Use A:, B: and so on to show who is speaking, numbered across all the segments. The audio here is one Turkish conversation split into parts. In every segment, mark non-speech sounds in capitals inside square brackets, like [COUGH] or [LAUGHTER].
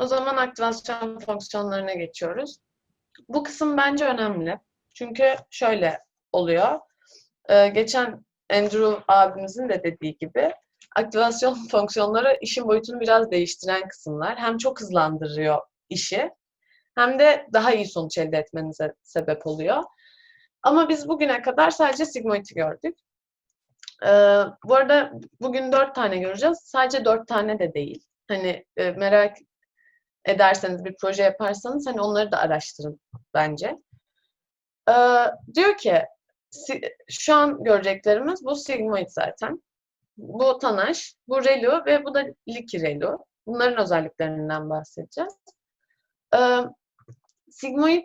A: O zaman aktivasyon fonksiyonlarına geçiyoruz. Bu kısım bence önemli. Çünkü şöyle oluyor. Ee, geçen Andrew abimizin de dediği gibi aktivasyon [LAUGHS] fonksiyonları işin boyutunu biraz değiştiren kısımlar. Hem çok hızlandırıyor işi hem de daha iyi sonuç elde etmenize sebep oluyor. Ama biz bugüne kadar sadece sigmoid'i gördük. Ee, bu arada bugün dört tane göreceğiz. Sadece dört tane de değil. Hani e, merak ederseniz bir proje yaparsanız hani onları da araştırın bence. Ee, diyor ki şu an göreceklerimiz bu sigmoid zaten. Bu Tanaş, bu Relu ve bu da Liki Relu. Bunların özelliklerinden bahsedeceğiz. Ee, sigmoid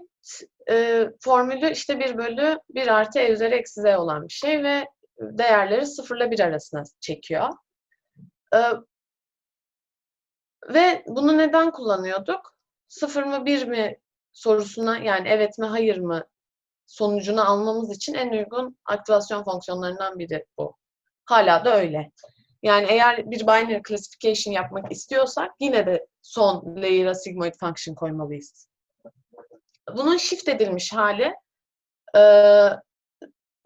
A: e, formülü işte 1 bölü 1 artı e üzeri eksi z olan bir şey ve değerleri 0 ile 1 arasına çekiyor. Ve bunu neden kullanıyorduk? 0 mı 1 mi sorusuna yani evet mi hayır mı sonucunu almamız için en uygun aktivasyon fonksiyonlarından biri bu. Hala da öyle. Yani eğer bir binary classification yapmak istiyorsak yine de son layer'a sigmoid function koymalıyız. Bunun shift edilmiş hali e,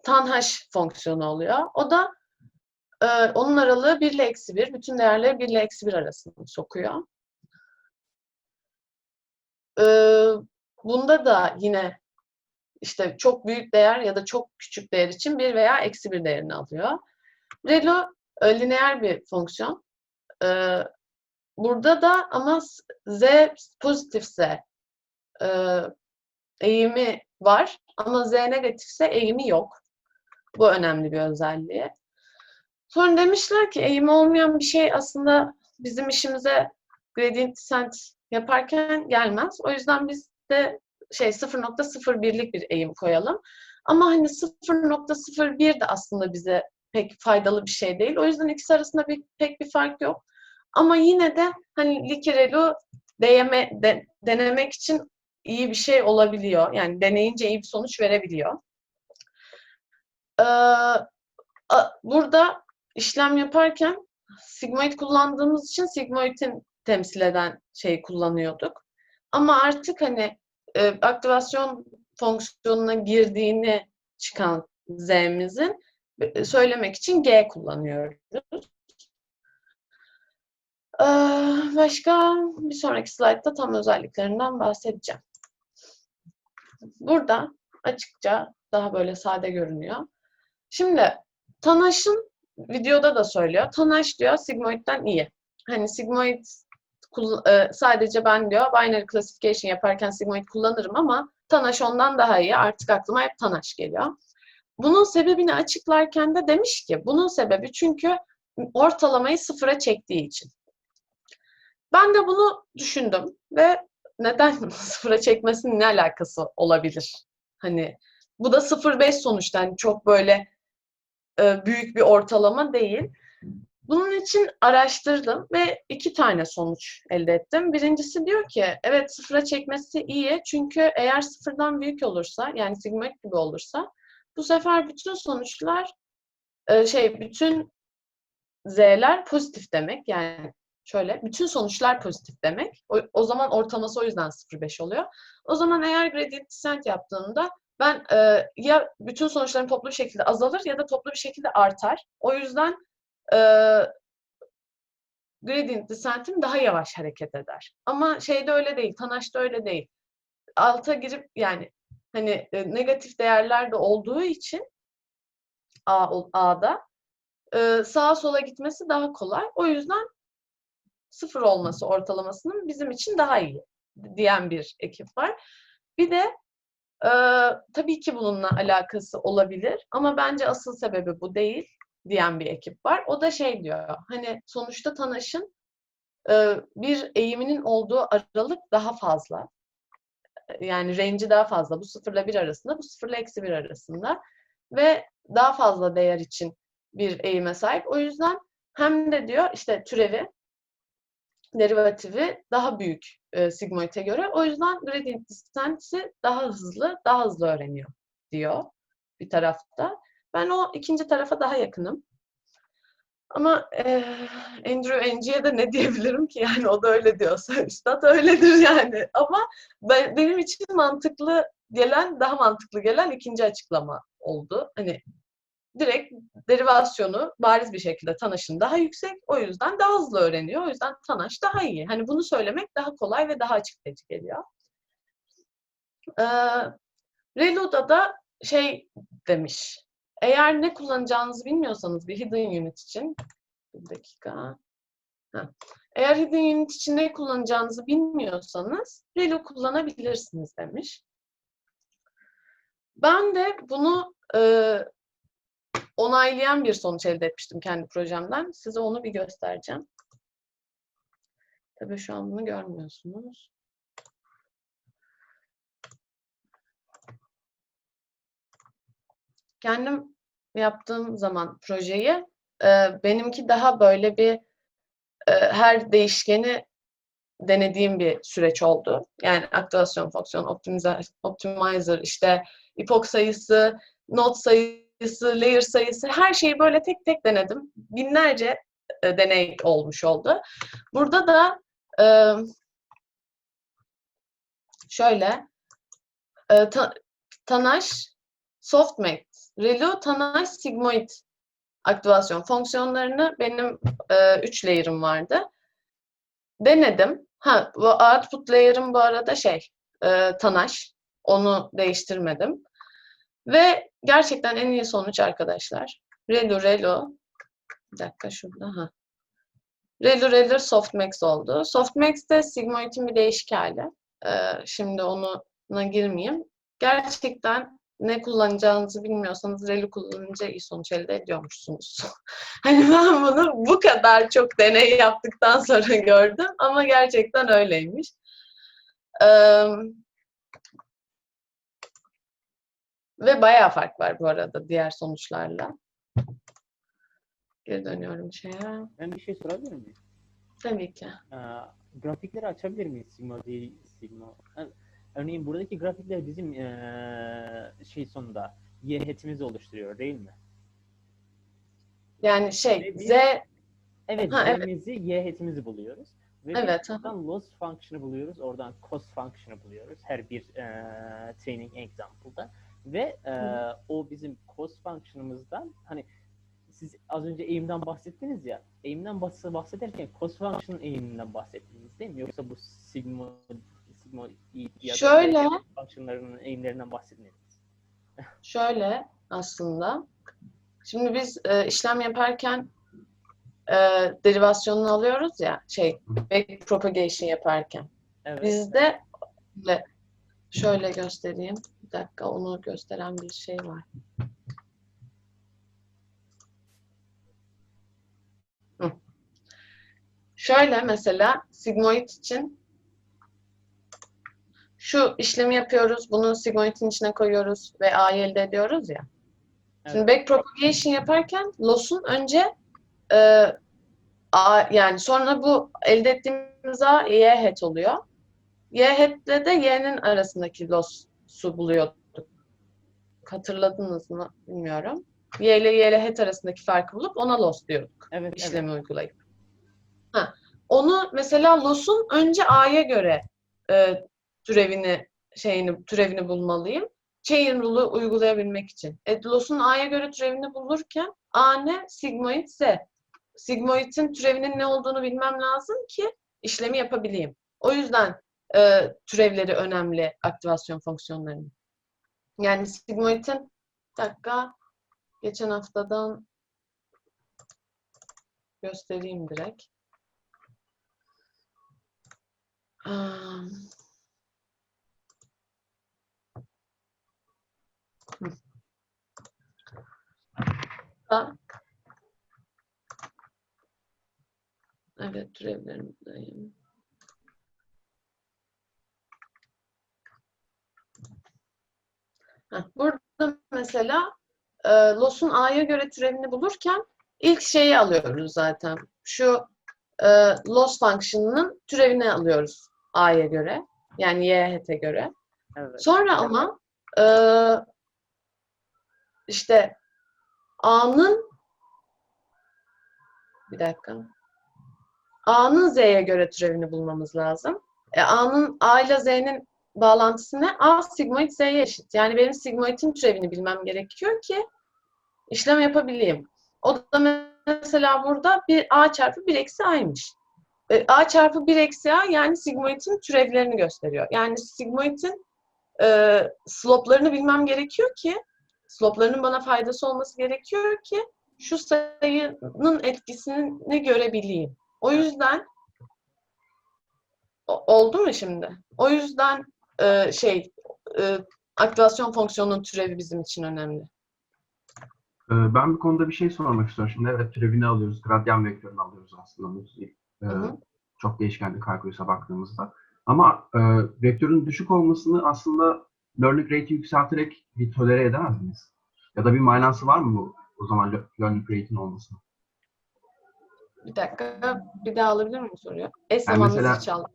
A: tanhash fonksiyonu oluyor. O da e, onun aralığı 1 ile eksi 1. Bütün değerleri 1 ile eksi 1 arasında sokuyor. E, bunda da yine işte çok büyük değer ya da çok küçük değer için 1 veya eksi 1 değerini alıyor. Relo e, lineer bir fonksiyon. E, burada da ama z pozitifse e, eğimi var ama z negatifse eğimi yok. Bu önemli bir özelliği. Sonra demişler ki eğimi olmayan bir şey aslında bizim işimize gradient descent yaparken gelmez. O yüzden biz de şey 0.01'lik bir eğim koyalım. Ama hani 0.01 de aslında bize pek faydalı bir şey değil. O yüzden ikisi arasında bir, pek bir fark yok. Ama yine de hani Likirelu deyeme, de, denemek için iyi bir şey olabiliyor. Yani deneyince iyi bir sonuç verebiliyor. Ee, burada işlem yaparken sigmoid kullandığımız için sigmoid'in temsil eden şeyi kullanıyorduk. Ama artık hani e, aktivasyon fonksiyonuna girdiğini çıkan z'mizin e, söylemek için g kullanıyoruz. Ee, başka bir sonraki slaytta tam özelliklerinden bahsedeceğim. Burada açıkça daha böyle sade görünüyor. Şimdi Tanaş'ın videoda da söylüyor. Tanaş diyor sigmoid'den iyi. Hani sigmoid e, sadece ben diyor binary classification yaparken sigmoid kullanırım ama Tanaş ondan daha iyi. Artık aklıma hep Tanaş geliyor. Bunun sebebini açıklarken de demiş ki bunun sebebi çünkü ortalamayı sıfıra çektiği için. Ben de bunu düşündüm ve neden [LAUGHS] sıfıra çekmesinin ne alakası olabilir? Hani bu da 0.5 sonuçta yani çok böyle e, büyük bir ortalama değil. Bunun için araştırdım ve iki tane sonuç elde ettim. Birincisi diyor ki evet sıfıra çekmesi iyi çünkü eğer sıfırdan büyük olursa yani sigma gibi olursa bu sefer bütün sonuçlar e, şey bütün z'ler pozitif demek yani şöyle bütün sonuçlar pozitif demek. O, o zaman ortalaması o yüzden 0,5 oluyor. O zaman eğer gradient descent yaptığında ben e, ya bütün sonuçların toplu bir şekilde azalır ya da toplu bir şekilde artar. O yüzden e, gradient descent'im daha yavaş hareket eder. Ama şeyde öyle değil, Tanaş'ta öyle değil. Alta girip yani hani e, negatif değerler de olduğu için A, A'da e, sağa sola gitmesi daha kolay. O yüzden sıfır olması ortalamasının bizim için daha iyi diyen bir ekip var. Bir de e, tabii ki bununla alakası olabilir ama bence asıl sebebi bu değil diyen bir ekip var. O da şey diyor, hani sonuçta Tanaş'ın e, bir eğiminin olduğu aralık daha fazla. Yani range'i daha fazla. Bu sıfırla bir arasında, bu sıfırla eksi bir arasında. Ve daha fazla değer için bir eğime sahip. O yüzden hem de diyor işte türevi derivatifi daha büyük e, sigmoid'e göre. O yüzden gradient descent'i daha hızlı, daha hızlı öğreniyor diyor bir tarafta. Ben o ikinci tarafa daha yakınım. Ama eee Andrew Ng'ye de ne diyebilirim ki? Yani o da öyle diyorsa [LAUGHS] üstad öyledir yani. Ama ben, benim için mantıklı gelen, daha mantıklı gelen ikinci açıklama oldu. Hani direkt derivasyonu bariz bir şekilde Tanash'ın daha yüksek. O yüzden daha hızlı öğreniyor. O yüzden Tanash daha iyi. Hani bunu söylemek daha kolay ve daha açıklayıcı geliyor. Ee, Reload'a da şey demiş. Eğer ne kullanacağınızı bilmiyorsanız bir hidden unit için bir dakika. Ha. Eğer hidden unit için ne kullanacağınızı bilmiyorsanız Relu kullanabilirsiniz demiş. Ben de bunu e, onaylayan bir sonuç elde etmiştim kendi projemden. Size onu bir göstereceğim. Tabii şu an bunu görmüyorsunuz. Kendim yaptığım zaman projeyi e, benimki daha böyle bir e, her değişkeni denediğim bir süreç oldu. Yani aktivasyon fonksiyonu, optimizer, optimizer, işte epoch sayısı, node sayısı, layer sayısı her şeyi böyle tek tek denedim. Binlerce e, deney olmuş oldu. Burada da e, şöyle e, ta, Tanaş, Softmate, Relu, Tanaş, Sigmoid aktivasyon fonksiyonlarını benim 3 e, layer'ım vardı. Denedim. Ha, bu output layer'ım bu arada şey, e, Tanaş. Onu değiştirmedim. Ve gerçekten en iyi sonuç arkadaşlar. Relu, Relu. Bir dakika şurada. Ha. Relu, Relu Softmax oldu. Softmax de Sigmoid'in bir değişik hali. Ee, şimdi ona girmeyeyim. Gerçekten ne kullanacağınızı bilmiyorsanız Relu kullanınca iyi sonuç elde ediyormuşsunuz. [LAUGHS] hani ben bunu bu kadar çok deney yaptıktan sonra [LAUGHS] gördüm ama gerçekten öyleymiş. Ee, ve bayağı fark var bu arada diğer sonuçlarla. Geri dönüyorum şeye.
B: Ben bir şey sorabilir miyim?
A: Tabii ki.
B: Ee, grafikleri açabilir miyiz? Sigma değil, Sigma. Örneğin buradaki grafikler bizim ee, şey sonunda y hetimizi oluşturuyor değil mi?
A: Yani şey,
B: biz-
A: Z
B: Evet,
A: Ha, evet.
B: z'mizi, y hetimizi buluyoruz. Ve
A: Evet,
B: oradan loss function'ı buluyoruz, oradan cost function'ı buluyoruz her bir ee, training example'da. Ve
A: Hı.
B: o bizim cost function'ımızdan hani siz az önce aim'den bahsettiniz ya. Bahs- bahsederken cost function'ın aim'inden bahsettiniz değil mi? Yoksa bu sigma sigma ya da
A: Şöyle.
B: function'larının aim'lerinden bahsetmediniz.
A: şöyle aslında. Şimdi biz e, işlem yaparken e, derivasyonunu alıyoruz ya, şey, backpropagation yaparken.
B: Evet.
A: Bizde şöyle göstereyim. Bir dakika onu gösteren bir şey var. Hı. Şöyle mesela sigmoid için şu işlemi yapıyoruz. Bunu sigmoidin içine koyuyoruz ve A'yı elde ediyoruz ya. Şimdi
B: Evet.
A: backpropagation yaparken loss'un önce e, A, yani sonra bu elde ettiğimiz A Y hat oluyor. Y hat'le de Y'nin arasındaki loss'u buluyorduk. Hatırladınız mı bilmiyorum. Y ile Y ile hat arasındaki farkı bulup ona loss diyorduk.
B: Evet, evet.
A: işlemi uygulayıp. Ha, onu mesela loss'un önce A'ya göre e, türevini şeyini türevini bulmalıyım. Chain rule'u uygulayabilmek için. E, loss'un A'ya göre türevini bulurken A ne? Sigmoid Z. Sigmoid'in türevinin ne olduğunu bilmem lazım ki işlemi yapabileyim. O yüzden e, türevleri önemli aktivasyon fonksiyonlarının. Yani sigmoid'in dakika geçen haftadan göstereyim direkt. Da- Evet, türevlerimizdeyim. Heh, Burada mesela e, loss'un A'ya göre türevini bulurken ilk şeyi alıyoruz zaten. Şu e, loss function'ının türevini alıyoruz A'ya göre. Yani Y hat'e göre.
B: Evet.
A: Sonra ama e, işte A'nın Bir dakika. A'nın Z'ye göre türevini bulmamız lazım. E, A'nın A ile Z'nin bağlantısı ne? A sigmoid Z'ye eşit. Yani benim sigmoidin türevini bilmem gerekiyor ki işlem yapabileyim. O da mesela burada bir A çarpı 1 eksi A'ymış. E, A çarpı 1 eksi A yani sigmoidin türevlerini gösteriyor. Yani sigmoidin e, slope'larını bilmem gerekiyor ki slope'larının bana faydası olması gerekiyor ki şu sayının etkisini görebileyim. O yüzden oldu mu şimdi? O yüzden e, şey e, aktivasyon fonksiyonunun türevi bizim için önemli.
C: Ee, Ben bu konuda bir şey sormak istiyorum. Şimdi evet türevini alıyoruz, gradyan vektörünü alıyoruz aslında. Bu, e,
A: Hı hı.
C: çok değişkenli kalkülüse baktığımızda. Ama e, vektörün düşük olmasını aslında learning rate'i yükselterek bir tolere edemez miyiz? Ya da bir manası var mı bu o zaman le- learning rate'in olmasının?
A: Bir dakika bir daha alabilir miyim soruyu? Eş
C: Yani
A: zamanlı
C: mesela-
A: çaldı.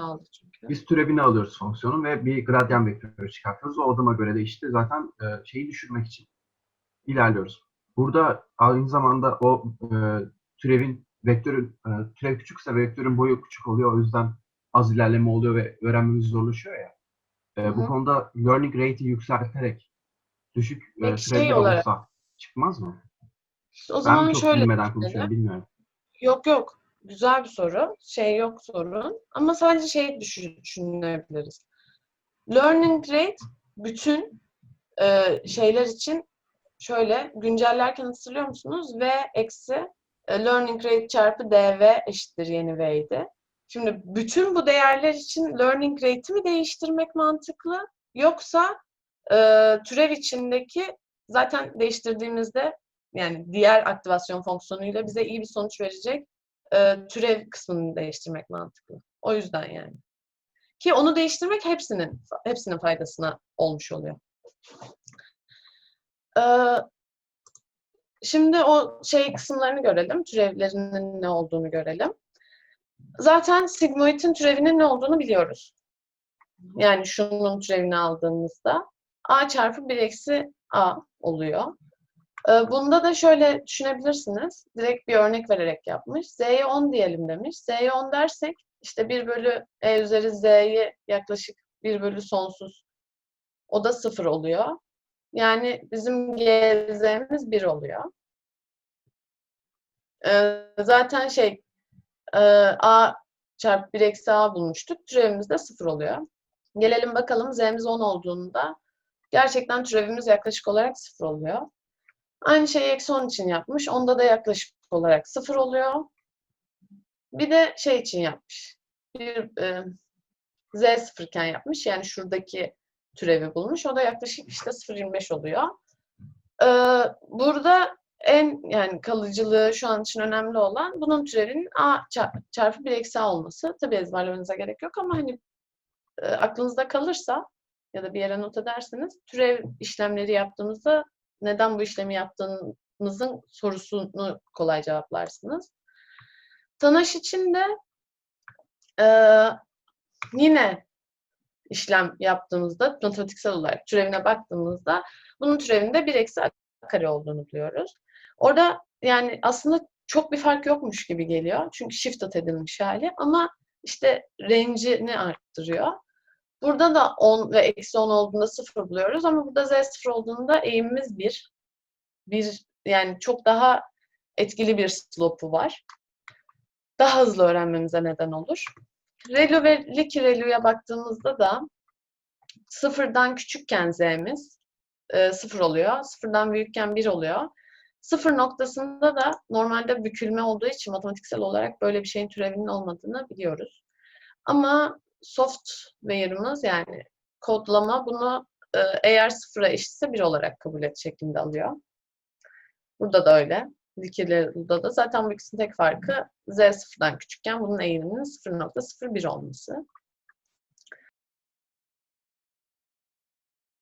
A: Aldı çünkü.
C: Biz türevini alıyoruz fonksiyonun ve bir gradyan vektörü çıkartıyoruz. O adıma göre de işte zaten e, şeyi düşürmek için ilerliyoruz. Burada aynı zamanda o e, türevin vektörün e, türev küçükse vektörün boyu küçük oluyor. O yüzden az ilerleme oluyor ve öğrenmemiz zorlaşıyor ya. E,
A: Hı
C: bu
A: hı.
C: konuda learning rate'i yükselterek düşük e,
A: şey olarak-
C: olsa çıkmaz mı?
A: O
C: Ben
A: zaman
C: mi çok
A: şöyle
C: bilmeden konuşuyorum bilmiyorum.
A: Yok yok. Güzel bir soru. Şey yok sorun. Ama sadece şey düşün- düşünebiliriz. Learning rate bütün e, şeyler için şöyle güncellerken hatırlıyor musunuz? V eksi e, learning rate çarpı dv eşittir yeni v'ydi. Şimdi bütün bu değerler için learning rate'i mi değiştirmek mantıklı? Yoksa e, türev içindeki zaten değiştirdiğimizde yani diğer aktivasyon fonksiyonuyla bize iyi bir sonuç verecek e, türev kısmını değiştirmek mantıklı. O yüzden yani. Ki onu değiştirmek hepsinin hepsinin faydasına olmuş oluyor. Ee, şimdi o şey kısımlarını görelim. Türevlerinin ne olduğunu görelim. Zaten sigmoidin türevinin ne olduğunu biliyoruz. Yani şunun türevini aldığımızda a çarpı 1 eksi a oluyor. Ee, Bunda da şöyle düşünebilirsiniz. Direkt bir örnek vererek yapmış. Z'ye 10 diyelim demiş. Z'ye 10 dersek işte 1 bölü e üzeri z'ye yaklaşık 1 bölü sonsuz. O da 0 oluyor. Yani bizim gz'miz 1 oluyor. Ee, zaten şey e, a çarpı 1 eksi a bulmuştuk. Türevimiz de 0 oluyor. Gelelim bakalım z'miz 10 olduğunda gerçekten türevimiz yaklaşık olarak 0 oluyor. Aynı şeyi eksi 10 için yapmış. Onda da yaklaşık olarak 0 oluyor. Bir de şey için yapmış. Bir e, z sıfırken yapmış. Yani şuradaki türevi bulmuş. O da yaklaşık işte 0.25 oluyor. Ee, burada en yani kalıcılığı şu an için önemli olan bunun türevinin a çar- çarpı 1 eksi a olması. Tabii ezberlemenize gerek yok ama hani e, aklınızda kalırsa ya da bir yere not ederseniz türev işlemleri yaptığımızda neden bu işlemi yaptığınızın sorusunu kolay cevaplarsınız. Tanaş için de eee, yine işlem yaptığımızda matematiksel olarak türevine baktığımızda bunun türevinde 1 eksi a kare olduğunu biliyoruz. Orada yani aslında çok bir fark yokmuş gibi geliyor. Çünkü shifted edilmiş hali ama işte range'ini arttırıyor. Burada da 10 ve eksi 10 olduğunda 0 buluyoruz ama burada z 0 olduğunda eğimimiz 1. Bir, yani çok daha etkili bir slope'u var. Daha hızlı öğrenmemize neden olur. Relu ve Licky Relu'ya baktığımızda da sıfırdan küçükken z'miz e, sıfır oluyor. Sıfırdan büyükken 1 oluyor. Sıfır noktasında da normalde bükülme olduğu için matematiksel olarak böyle bir şeyin türevinin olmadığını biliyoruz. Ama software'ımız yani kodlama bunu e, eğer sıfıra eşitse 1 olarak kabul et şeklinde alıyor. Burada da öyle. Likiler'da da zaten bu ikisinin tek farkı z sıfırdan küçükken bunun eğiminin 0.01 olması.